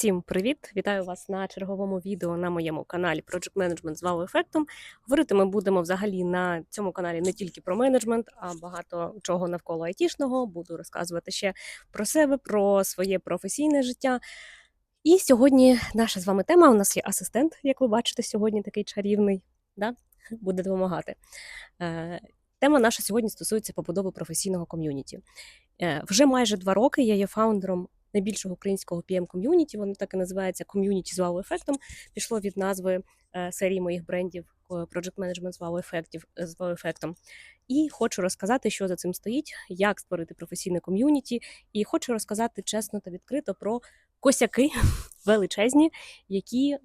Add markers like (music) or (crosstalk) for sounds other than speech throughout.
Всім привіт! Вітаю вас на черговому відео на моєму каналі Project Management з вау-ефектом. Говорити ми будемо взагалі на цьому каналі не тільки про менеджмент, а багато чого навколо айтішного. Буду розказувати ще про себе, про своє професійне життя. І сьогодні наша з вами тема. У нас є асистент, як ви бачите, сьогодні такий чарівний, да? (laughs) буде допомагати. Е, Тема наша сьогодні стосується побудови професійного ком'юніті. Е, Вже майже два роки я є фаундером найбільшого українського pm ком'юніті. Воно так і називається ком'юніті з вау-ефектом. Пішло від назви е, серії моїх брендів е, Project Management з вау-ефектів з вау-ефектом. І хочу розказати, що за цим стоїть, як створити професійне ком'юніті, і хочу розказати чесно та відкрито про косяки (laughs) величезні, які е,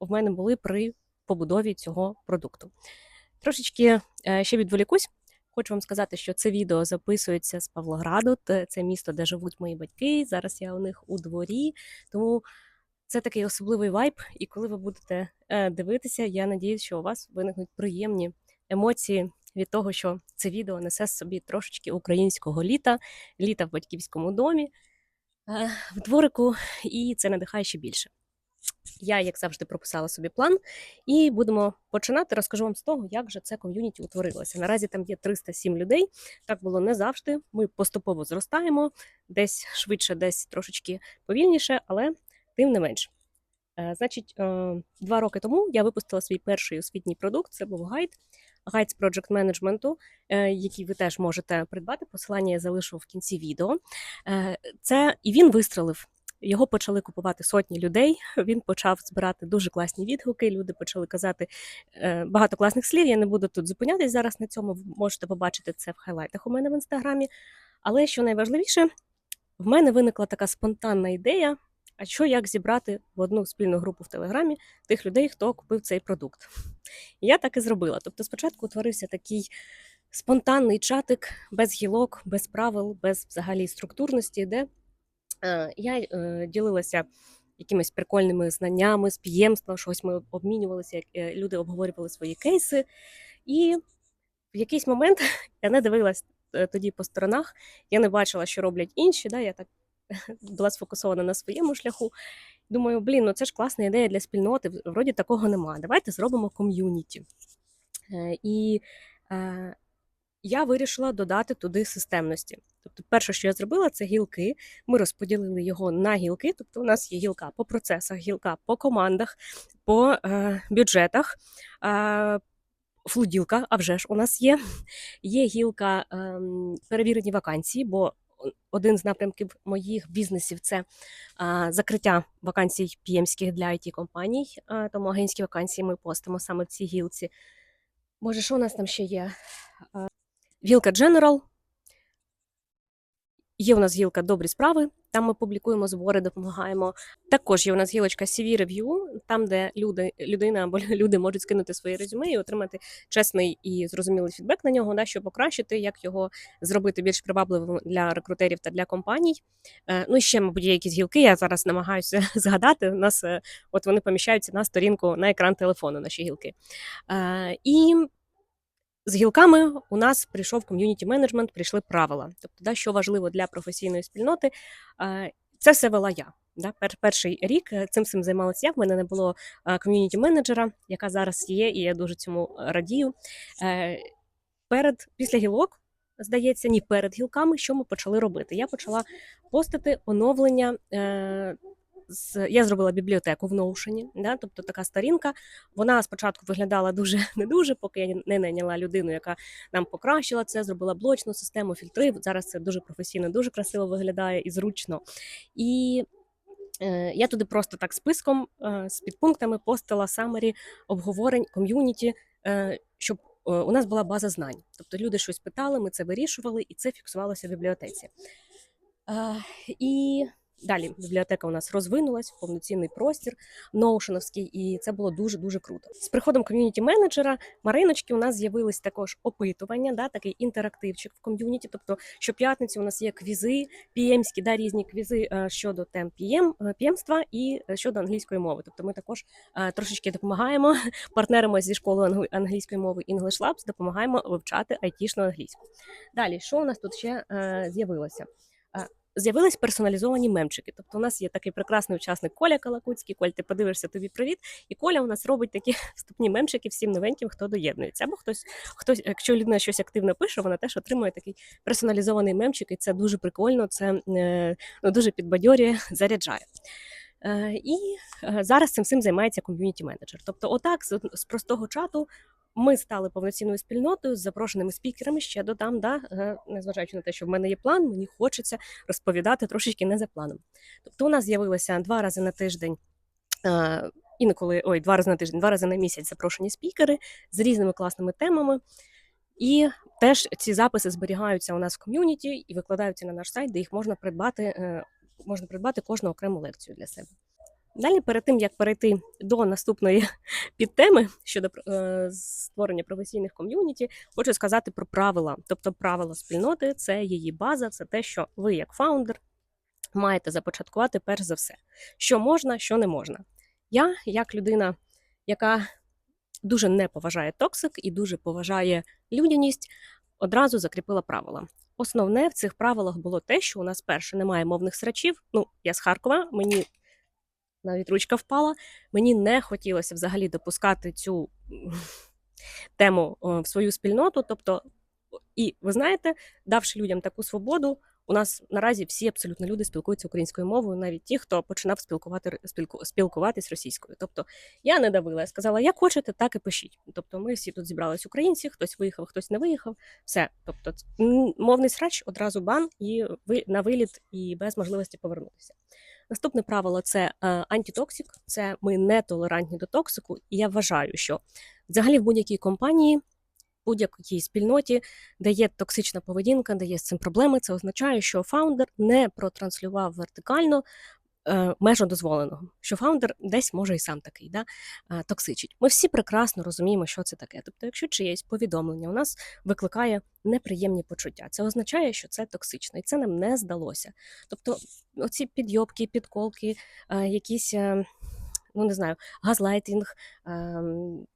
в мене були при побудові цього продукту. Трошечки е, ще відволікусь. Хочу вам сказати, що це відео записується з Павлограду. Це місто, де живуть мої батьки. Зараз я у них у дворі. Тому це такий особливий вайб. І коли ви будете е, дивитися, я надіюсь, що у вас виникнуть приємні емоції від того, що це відео несе собі трошечки українського літа, літа в батьківському домі, е, в дворику, і це надихає ще більше. Я, як завжди, прописала собі план, і будемо починати. Розкажу вам з того, як же це ком'юніті утворилося. Наразі там є 307 людей. Так було не завжди. Ми поступово зростаємо, десь швидше, десь трошечки повільніше, але тим не менш. Е, Значить, е, два роки тому я випустила свій перший освітній продукт. Це був гайд, гайд з project менеджменту, е, який ви теж можете придбати. Посилання я залишу в кінці відео. Це і він вистрелив. Його почали купувати сотні людей. Він почав збирати дуже класні відгуки. Люди почали казати е, багато класних слів. Я не буду тут зупинятись зараз на цьому. Можете побачити це в хайлайтах у мене в інстаграмі. Але що найважливіше, в мене виникла така спонтанна ідея. А що як зібрати в одну спільну групу в Телеграмі тих людей, хто купив цей продукт? Я так і зробила. Тобто, спочатку утворився такий спонтанний чатик без гілок, без правил, без взагалі структурності, де я е, ділилася якимись прикольними знаннями з піємства, щось ми обмінювалися, як е, люди обговорювали свої кейси. І в якийсь момент (laughs) я не дивилась тоді по сторонах, я не бачила, що роблять інші. Да? Я так (laughs) була сфокусована на своєму шляху. Думаю, блін, ну це ж класна ідея для спільноти. Вроді такого нема. Давайте зробимо ком'юніті. Е, І е, я вирішила додати туди системності. Тобто, перше, що я зробила, це гілки. Ми розподілили його на гілки. Тобто, у нас є гілка по процесах, гілка по командах, по е, бюджетах. Е, Флуділка, а вже ж у нас є. Є гілка ем, перевірені вакансії, бо один з напрямків моїх бізнесів це а, закриття вакансій піємських для it компаній. А, тому агентські вакансії ми постимо саме в цій гілці. Боже, що у нас там ще є? Гілка General. Є у нас гілка Добрі справи. Там ми публікуємо збори, допомагаємо. Також є у нас гілочка CV Review, там, де люди, людина або (laughs) люди можуть скинути свої резюме і отримати чесний і зрозумілий фідбек на нього, да, щоб покращити, як його зробити більш привабливим для рекрутерів та для компаній. Е, Ну і ще, мабуть, є якісь гілки. Я зараз намагаюся (laughs) згадати. У нас е, от вони поміщаються на сторінку на екран телефону, наші гілки. Е, І з гілками у нас прийшов ком'юніті менеджмент, прийшли правила. Тобто, да, що важливо для професійної спільноти, е, це все вела я. Да, пер, перший рік е, цим всім займалася я. В мене не було ком'юніті менеджера, яка зараз є, і я дуже цьому радію. Е, Перед після гілок, здається, ні, перед гілками, що ми почали робити? Я почала постити оновлення. Е, з я зробила бібліотеку в Notion, да, тобто така сторінка. Вона спочатку виглядала дуже (laughs) не дуже, поки я не найняла людину, яка нам покращила це, зробила блочну систему, фільтри. Зараз це дуже професійно, дуже красиво виглядає і зручно. І е, я туди просто так списком е, з підпунктами постила самері обговорень ком'юніті, е, щоб у нас була база знань. Тобто люди щось питали, ми це вирішували, і це фіксувалося в бібліотеці. І далі бібліотека у нас розвинулась повноцінний простір ноушеновський, і це було дуже дуже круто. З приходом ком'юніті менеджера Мариночки у нас з'явились також опитування, да, такий інтерактивчик в ком'юніті. Тобто, щоп'ятниці у нас є квізи, піємські, да, різні квізи е, щодо тем пієм, е, піємства і е, щодо англійської мови. Тобто, ми також трошечки допомагаємо (laughs) партнерами зі школи англійської мови English Labs, допомагаємо вивчати айтішну англійську. Далі, що у нас тут ще з'явилося? З'явились персоналізовані мемчики. Тобто, у нас є такий прекрасний учасник Коля Калакуцький. Коль, ти подивишся тобі привіт. І Коля у нас робить такі (laughs) вступні мемчики всім новеньким, хто доєднується. Або хтось, хтось, якщо людина щось активно пише, вона теж отримує такий персоналізований мемчик, і це дуже прикольно, це е, ну, дуже підбадьорює, (laughs) заряджає. Е, І е, зараз цим всім займається ком'юніті менеджер. Тобто, отак з простого чату ми стали повноцінною спільнотою з запрошеними спікерами. Ще додам, да, е, незважаючи на те, що в мене є план, мені хочеться розповідати трошечки не за планом. Тобто, у нас з'явилося два рази на тиждень. е, Інколи ой, два рази на тиждень, два рази на місяць запрошені спікери з різними класними темами. І теж ці записи зберігаються у нас в ком'юніті і викладаються на наш сайт, де їх можна придбати, е, можна придбати кожну окрему лекцію для себе. Далі, перед тим як перейти до наступної (laughs) підтеми щодо е, створення професійних ком'юніті, хочу сказати про правила. Тобто, правила спільноти це її база, це те, що ви, як фаундер, маєте започаткувати перш за все, що можна, що не можна. Я, як людина, яка дуже не поважає токсик і дуже поважає людяність, одразу закріпила правила. Основне в цих правилах було те, що у нас перше немає мовних срачів. Ну, я з Харкова, мені навіть ручка впала. Мені не хотілося взагалі допускати цю (laughs) тему в свою спільноту. Тобто, і ви знаєте, давши людям таку свободу, у нас наразі всі абсолютно люди спілкуються українською мовою, навіть ті, хто починав спілкувати спілку, спілкуватись російською. Тобто я не давила, я сказала, як хочете, так і пишіть. Тобто, ми всі тут зібрались українці, хтось виїхав, хтось не виїхав. Все. Тобто, мовний срач одразу бан і ви на виліт і без можливості повернутися. Наступне правило це е, антитоксик. Це ми не толерантні до токсику. І я вважаю, що взагалі в будь-якій компанії, будь-якій спільноті, де є токсична поведінка, де є з цим проблеми, це означає, що фаундер не протранслював вертикально. Е, Межу дозволеного, що фаундер десь може і сам такий, да, е, токсичить. Ми всі прекрасно розуміємо, що це таке. Тобто, якщо чиєсь повідомлення у нас викликає неприємні почуття, це означає, що це токсично, і це нам не здалося. Тобто, оці підйобки, підколки, е, якісь, ну не знаю, газлайтинг, ем,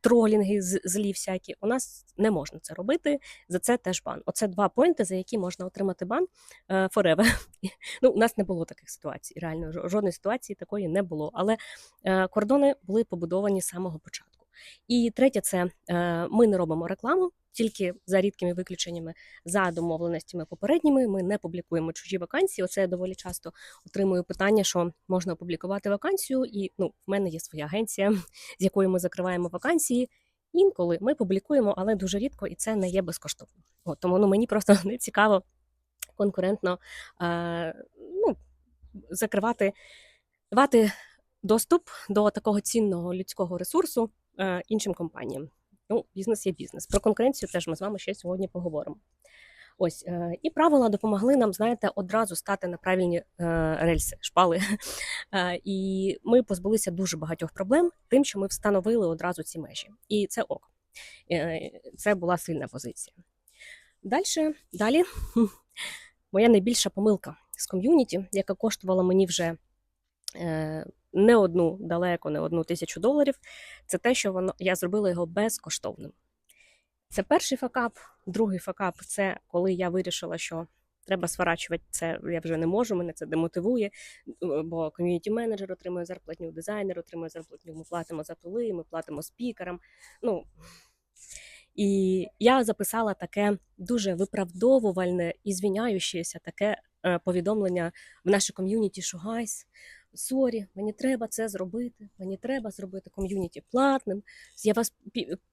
тролінги злі всякі. У нас не можна це робити. За це теж бан. Оце два поінти, за які можна отримати бан е, forever. (laughs) Ну, у нас не було таких ситуацій. Реально, жодної ситуації такої не було. Але е, кордони були побудовані з самого початку. І третє, це е, ми не робимо рекламу. Тільки за рідкими виключеннями, за домовленостями попередніми, ми не публікуємо чужі вакансії. Оце я доволі часто отримую питання, що можна опублікувати вакансію, і ну, в мене є своя агенція, з якою ми закриваємо вакансії. Інколи ми публікуємо, але дуже рідко, і це не є безкоштовно. От, тому ну, мені просто (laughs) не цікаво конкурентно е, ну, закривати, давати доступ до такого цінного людського ресурсу іншим компаніям. Ну, бізнес є бізнес. Про конкуренцію теж ми з вами ще сьогодні поговоримо. Ось е, і правила допомогли нам, знаєте, одразу стати на правильні е, рельси, шпали. (laughs) Е, і ми позбулися дуже багатьох проблем тим, що ми встановили одразу ці межі. І це ок. Е, Це була сильна позиція. Дальше, далі, (laughs) моя найбільша помилка з ком'юніті, яка коштувала мені вже е, не одну далеко, не одну тисячу доларів, це те, що воно я зробила його безкоштовним. Це перший факап. Другий факап це коли я вирішила, що треба сворачувати це. Я вже не можу, мене це демотивує. Бо ком'юніті менеджер отримує зарплатню, дизайнер отримує зарплатню. Ми платимо за тули, ми платимо спікерам. Ну і я записала таке дуже виправдовувальне і звіняючеся таке е, повідомлення в наше ком'юніті, що гайс. Сорі, мені треба це зробити. Мені треба зробити ком'юніті платним. Я вас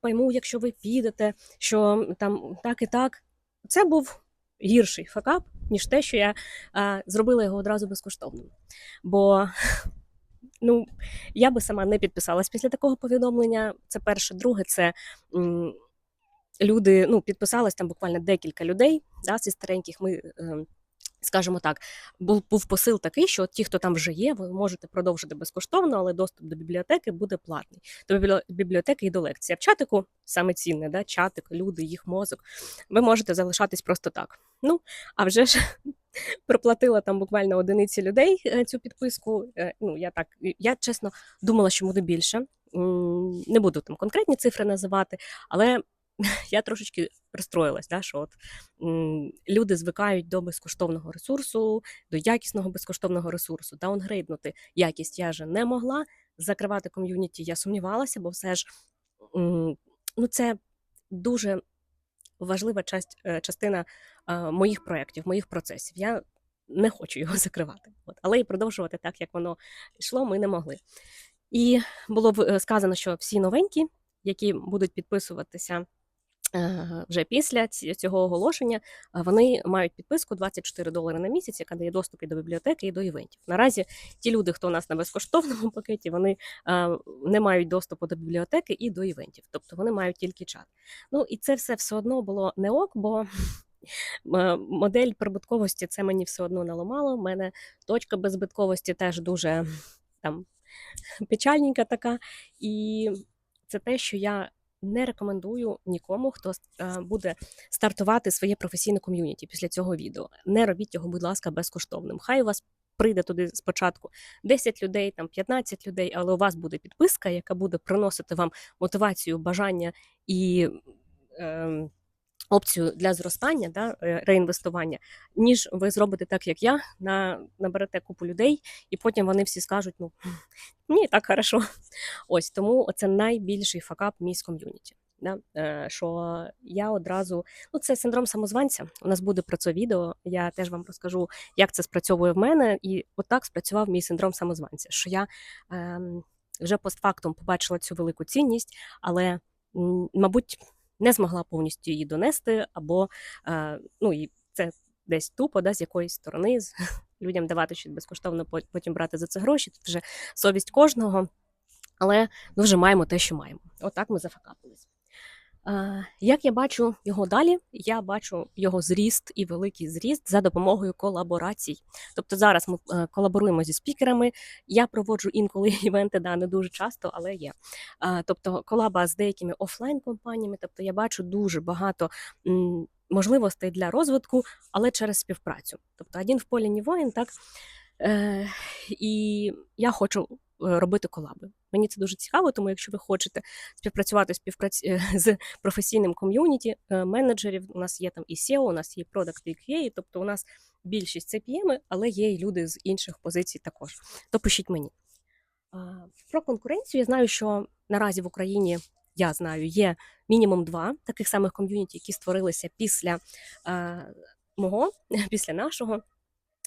пойму, якщо ви підете, що там так і так. Це був гірший факап, ніж те, що я а, зробила його одразу безкоштовним. Бо ну, я би сама не підписалась після такого повідомлення. Це перше. Друге, це м, люди ну, підписались там буквально декілька людей да, зі стареньких. Ми. Е, Скажімо так, був, був посил такий, що ті, хто там вже є, ви можете продовжити безкоштовно, але доступ до бібліотеки буде платний. До біблі- бібліотеки і до лекцій. А в чатику саме цінне, да? чатик, люди, їх мозок. Ви можете залишатись просто так. Ну, а вже ж (laughs) проплатила там буквально одиниці людей е, цю підписку. Е, Ну, я так, я чесно думала, що буде більше. Не буду там конкретні цифри називати, але (laughs) я трошечки розстроїлась, да, що от, м, люди звикають до безкоштовного ресурсу, до якісного безкоштовного ресурсу. Даунгрейднути якість я же не могла. Закривати ком'юніті я сумнівалася, бо все ж м, ну, це дуже важлива часть, е, частина е, моїх проєктів, моїх процесів. Я не хочу його (laughs) закривати. От. Але і продовжувати так, як воно йшло, ми не могли. І було б, е, сказано, що всі новенькі, які будуть підписуватися вже після цього оголошення, е, вони мають підписку 24 долари на місяць, яка дає доступ і до бібліотеки, і до івентів. Наразі ті люди, хто у нас на безкоштовному (laughs) пакеті, вони е, не мають доступу до бібліотеки і до івентів, тобто вони мають тільки чат. Ну і це все все одно було не ок, бо (laughs) модель прибутковості це мені все одно наламало. У мене точка беззбитковості теж дуже там (laughs) печальненька така. І це те, що я не рекомендую нікому, хто е, буде стартувати своє професійне ком'юніті після цього відео. Не робіть його, будь ласка, безкоштовним. Хай у вас прийде туди спочатку 10 людей, там 15 людей, але у вас буде підписка, яка буде приносити вам мотивацію, бажання і. Е, Опцію для зростання, да, е, реінвестування, ніж ви зробите так, як я, на, наберете купу людей, і потім вони всі скажуть: ну (laughs) ні, так хорошо. Ось тому це найбільший факап мій ком'юніті. Да? е, Що я одразу, ну це синдром самозванця. У нас буде про це відео. Я теж вам розкажу, як це спрацьовує в мене, і отак спрацював мій синдром самозванця. Що я ем, вже постфактум побачила цю велику цінність, але мабуть не змогла повністю її донести, або е, ну і це десь тупо, да, з якоїсь сторони з (laughs) людям давати щось безкоштовно, потім брати за це гроші. Тут вже совість кожного. Але ми вже маємо те, що маємо. Отак ми зафакапились. Як я бачу його далі, я бачу його зріст і великий зріст за допомогою колаборацій. Тобто зараз ми е, колаборуємо зі спікерами. Я проводжу інколи (laughs) івенти, да, не дуже часто, але є. Тобто колаба з деякими офлайн компаніями. Тобто я бачу дуже багато можливостей для розвитку, але через співпрацю. Тобто один в полі не воїн, так Е, і я хочу робити колаби. Мені це дуже цікаво, тому якщо ви хочете співпрацювати співпрац... е, (laughs) з професійним ком'юніті е, менеджерів, у нас є там і SEO, у нас є Product і QA, тобто у нас більшість це CPM, але є і люди з інших позицій також. То пишіть мені. Про конкуренцію я знаю, що наразі в Україні я знаю, є мінімум два таких самих ком'юніті, які створилися після е, мого, (laughs) після нашого.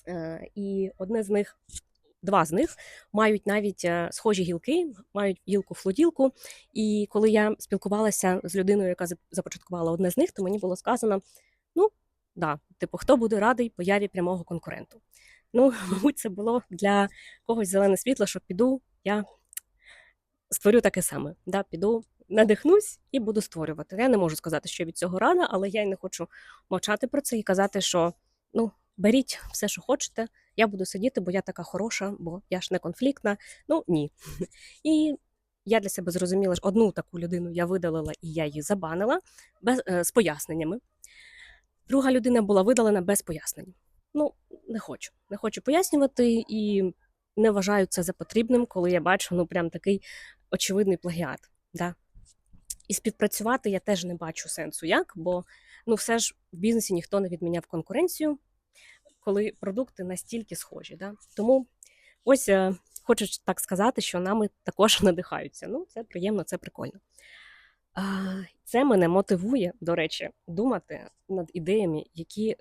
Е, І одне з них, два з них мають навіть е, схожі гілки, мають гілку-флоділку. І коли я спілкувалася з людиною, яка зап- започаткувала одне з них, то мені було сказано: ну, да, типу, хто буде радий появі прямого конкуренту. Ну, (laughs) мабуть, це було для когось зелене світло, що піду, я створю таке саме. Да, піду, надихнусь і буду створювати. Я не можу сказати, що від цього рада, але я й не хочу мовчати про це і казати, що ну, беріть все, що хочете. Я буду сидіти, бо я така хороша, бо я ж не конфліктна. Ну ні. (laughs) І я для себе зрозуміла, що одну таку людину я видалила і я її забанила без, е, з поясненнями. Друга людина була видалена без пояснень. Ну, не хочу. Не хочу пояснювати і не вважаю це за потрібним, коли я бачу ну, прям такий очевидний плагіат. Да? І співпрацювати я теж не бачу сенсу як, бо ну, все ж в бізнесі ніхто не відміняв конкуренцію, коли продукти настільки схожі. Да? Тому ось е, хочу так сказати, що нами також (laughs) надихаються. Ну, це приємно, це прикольно. Це мене мотивує, до речі, думати над ідеями, які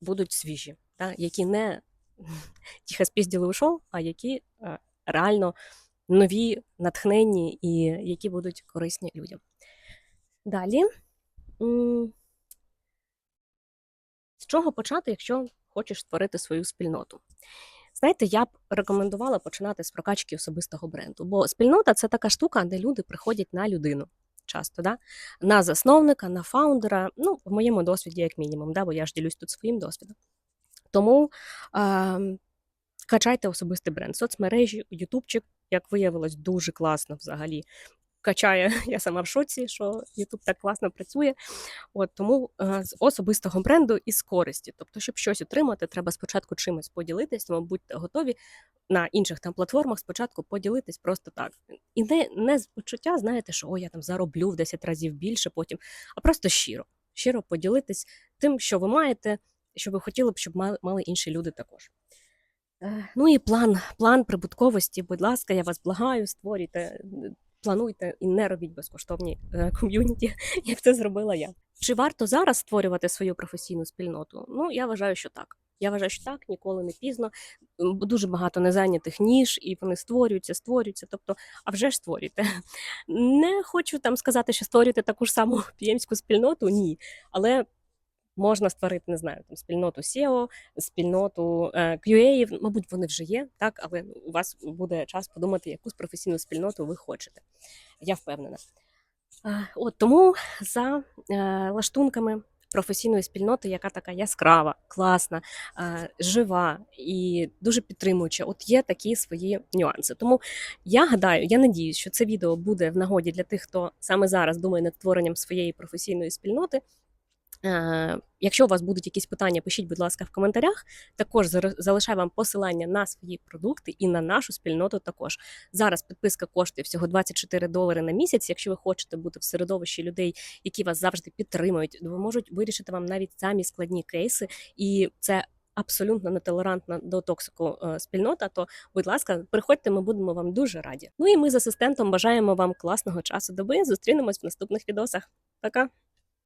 будуть свіжі, да? які не (laughs) тихо спізділи ушов, а які е, реально нові, натхненні і які будуть корисні людям. Далі. З чого почати, якщо хочеш створити свою спільноту? Знаєте, я б рекомендувала починати з прокачки особистого бренду, бо спільнота це така штука, де люди приходять на людину. Часто, да? на засновника, на фаундера, ну, в моєму досвіді, як мінімум, да? бо я ж ділюсь тут своїм досвідом. Тому е, качайте особистий бренд. Соцмережі, Ютубчик, як виявилось, дуже класно взагалі качає. (laughs) Я сама в шоці, що YouTube так класно працює. От тому е, з особистого бренду і з користі. Тобто, щоб щось отримати, треба спочатку чимось поділитись, тому будьте готові на інших там платформах спочатку поділитись просто так. І не, не з почуття, знаєте, що о, я там зароблю в 10 разів більше потім, а просто щиро. Щиро поділитись тим, що ви маєте, що ви хотіли б, щоб мали, інші люди також. Е, Ну і план, план прибутковості, будь ласка, я вас благаю, створюйте, плануйте і не робіть безкоштовні е, (laughs) ком'юніті, як це зробила я. Чи варто зараз створювати свою професійну спільноту? Ну, я вважаю, що так. Я вважаю, що так, ніколи не пізно. Дуже багато незайнятих ніж, і вони створюються, створюються. Тобто, а вже ж створюйте. Не хочу там сказати, що створюйте таку ж саму (laughs) піємську спільноту, ні. Але можна створити, не знаю, там спільноту SEO, спільноту е, QA, мабуть, вони вже є, так, але у вас буде час подумати, яку професійну спільноту ви хочете. Я впевнена. От тому за е, лаштунками професійної спільноти, яка така яскрава, класна, е, жива і дуже підтримуюча. От є такі свої нюанси. Тому я гадаю, я надіюсь, що це відео буде в нагоді для тих, хто саме зараз думає над створенням своєї професійної спільноти. Е, Якщо у вас будуть якісь питання, пишіть, будь ласка, в коментарях. Також залишаю вам посилання на свої продукти і на нашу спільноту. Також зараз підписка коштує всього 24 долари на місяць. Якщо ви хочете бути в середовищі людей, які вас завжди підтримують, допоможуть вирішити вам навіть самі складні кейси, і це. Абсолютно нетолерантна до токсику е, спільнота, то будь ласка, приходьте, ми будемо вам дуже раді. Ну і ми з асистентом бажаємо вам класного часу доби. Зустрінемось в наступних відосах. Пока!